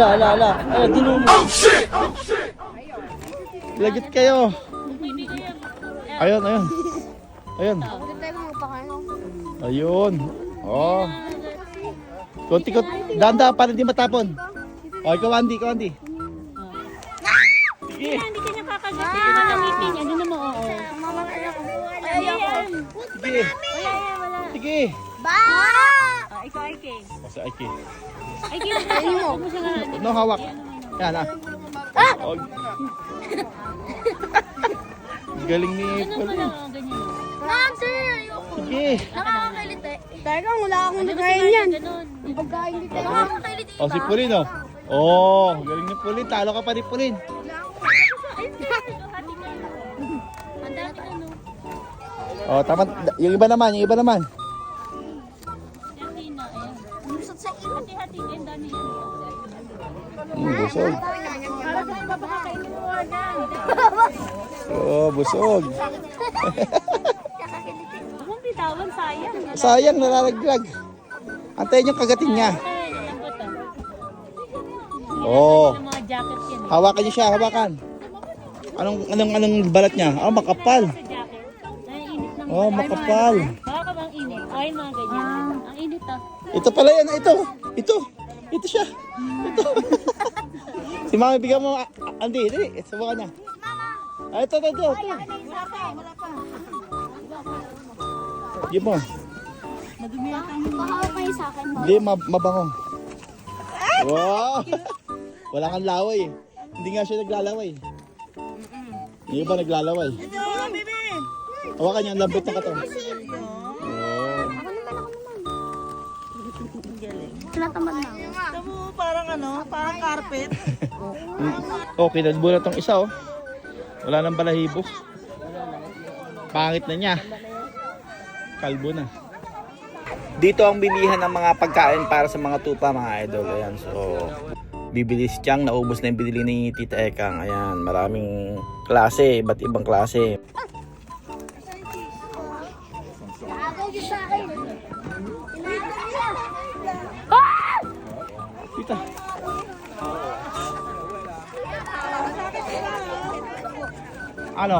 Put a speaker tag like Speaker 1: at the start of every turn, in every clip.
Speaker 1: Ala, ala, ala. Ala, dinumo. Oh, shit! Lagit kayo. Ayun, ayun. Ayun. Ayun. Oh. Kunti ko. Danda para hindi matapon. Oh, ikaw Andy, ikaw Andy. Sige.
Speaker 2: Hindi ka nakakagat. Hindi ka nakangipin. Ano na mo, oo. Ayan.
Speaker 1: Sige.
Speaker 2: Wala yan, wala.
Speaker 1: Sige.
Speaker 2: Ah, Ike.
Speaker 1: Basta Ike.
Speaker 2: Ike, huwag mo siya.
Speaker 1: No hawak. Yan ah. Oh. Galing ni Paul.
Speaker 2: lang, oh, ganyan.
Speaker 1: Sige.
Speaker 3: Teka, wala akong
Speaker 2: Ano
Speaker 3: nakain
Speaker 2: kasi
Speaker 3: yan.
Speaker 2: ganun?
Speaker 3: Pagkain dito. Nakakakain
Speaker 1: Oh, si Pauline oh. Oh, galing ni Pauline. Talo ka pa ni.
Speaker 2: Ang ano.
Speaker 1: Oh, tama. Yung iba naman, yung iba naman. Hmm, busog. Oh, busog.
Speaker 2: Sayang.
Speaker 1: Nalalaglag. Antayin yung kagatin niya.
Speaker 2: Ah.
Speaker 1: Oh. Hawakan niyo siya, hawakan. Anong anong anong balat niya? Ah, makapal. Oh, makapal.
Speaker 2: Baka ka bang init? Ay, mga ganyan. Ang init ah.
Speaker 1: Ito pala yan, ito. Ito. Ito siya. Ito. si Mami, bigyan mo. ah, Andy, dali. Subukan niya. Ah, ito, ito, ito. ito. Give mo.
Speaker 2: Madumi ang
Speaker 3: Mahawak kayo sa akin.
Speaker 1: Hindi, mab mabango. Wow! Wala kang laway. Hindi nga siya naglalaway. Yung iba naglalaway. Hawakan niya ang lambot ng katawan.
Speaker 3: Tinatamad na.
Speaker 4: parang ano, parang carpet.
Speaker 1: Okay, nadbura tong isa oh. Wala nang balahibo. Pangit na niya. Kalbo na. Dito ang bilihan ng mga pagkain para sa mga tupa mga idol. Ayan, so bibili si Chang, naubos na yung binili ni Tita Ekang. Ayan, maraming klase, iba't ibang klase.
Speaker 3: Akin.
Speaker 1: Tita. Ano?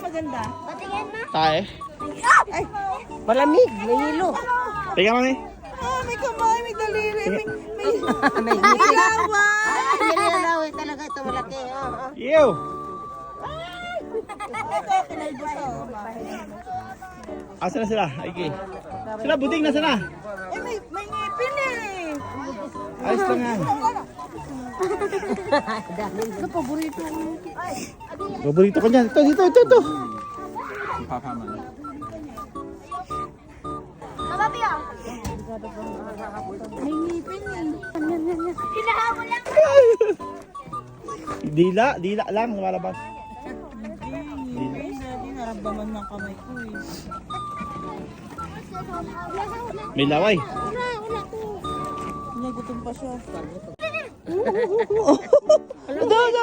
Speaker 4: Maganda.
Speaker 3: Patingin na.
Speaker 1: Tae?
Speaker 4: Malamig, may hilo.
Speaker 1: Teka mami.
Speaker 4: Ah, may kamay, may daliri, may... May, may, may laway.
Speaker 3: May nilalaway talaga ito malaki.
Speaker 1: Ew!
Speaker 4: Ito, kinalbos ako.
Speaker 1: Asa na sila? Aiki. Sila buding na sana.
Speaker 4: Eh, may, may ngipin eh.
Speaker 1: Ayos lang yan.
Speaker 3: Ito paborito ko.
Speaker 1: Paborito ko niyan. Ito, dito, ito, ito.
Speaker 3: Kababi ah. May ngipin eh. Hinahabol lang.
Speaker 1: Dila, dila lang lumalabas.
Speaker 4: Hindi naramdaman ng kamay ko eh.
Speaker 1: May laway.
Speaker 3: Wala, wala ko.
Speaker 4: Nagutom pa siya.
Speaker 1: Ada, ada.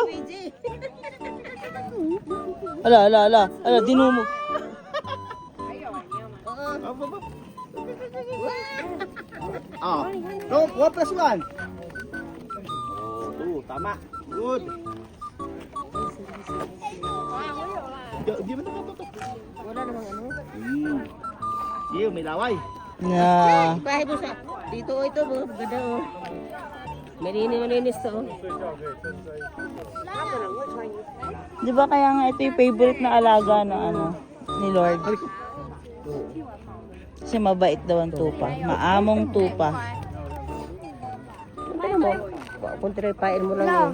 Speaker 1: Ala, ala, ala. Ala, dinumo. Ah, no, 1 plus 1. Oh, tama. Good. Di, di ba nakatutok?
Speaker 3: Wala namang ano.
Speaker 1: Hmm. Iyo, may laway.
Speaker 3: Yeah. Bahay mo sa dito oh, ito oh, ganda oh. Malinis malinis to. oh.
Speaker 5: Di ba kaya nga ito yung favorite na alaga na ano ni Lord? Kasi mabait daw ang tupa. Maamong tupa.
Speaker 3: Ano mo? Punta rin pain mo lang yun.